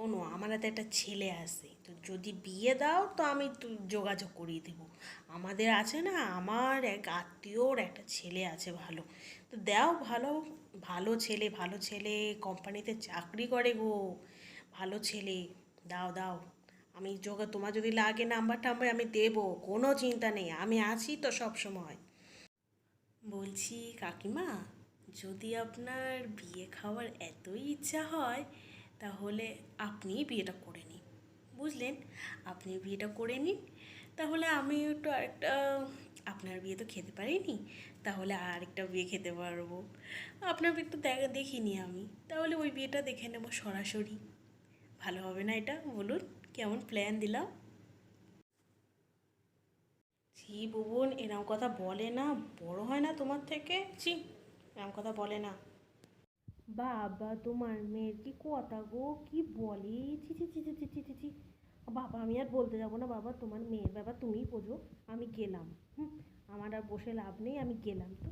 শোনো, আমার হাতে একটা ছেলে আছে, তো যদি বিয়ে দাও তো আমি যোগাযোগ করিয়ে দেবো। আমাদের আছে না, আমার এক আত্মীয়র একটা ছেলে আছে ভালো, তো দাও ভালো ভালো ছেলে ভালো ছেলে কোম্পানিতে চাকরি করে গো, ভালো ছেলে, দাও দাও, আমি যোগা, তোমার যদি লাগে নাম্বার টাম্বার আমি দেবো, কোনো চিন্তা নেই, আমি আছি তো সব সময়। বলছি, কাকিমা, যদি আপনার বিয়ে খাওয়ার এতই ইচ্ছা হয় তাহলে আপনিই বিয়েটা করে নিন। বুঝলেন? আপনি বিয়েটা করে নিন। তাহলে আমি একটু আরেকটা, আপনার বিয়ে তো খেতে পারিনি। তাহলে আরেকটা বিয়ে খেতে পারব। আপনার বিয়ে তো দেখা, দেখিনি আমি। তাহলে ওই বিয়েটা দেখে নেব সরাসরি। ভালো হবে না এটা? বলুন, কেমন প্ল্যান দিলাম? ছি বুবন, এরম কথা বলে না। বড় হয় না তোমার থেকে? ছি, এরম কথা বলে না। বাবা, তোমার মেয়ের কি কথা গো? কি বলে? ছি ছি ছি ছি ছি ছি ছি। ছি বাবা, আমি আর বলতে যাব না বাবা, তোমার মেয়ের ব্যাপার তুমিই বোঝো, আমি গেলাম। হুম, আমার আর বসে লাভ নেই, আমি গেলাম তো।